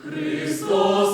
Христос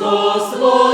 Христос.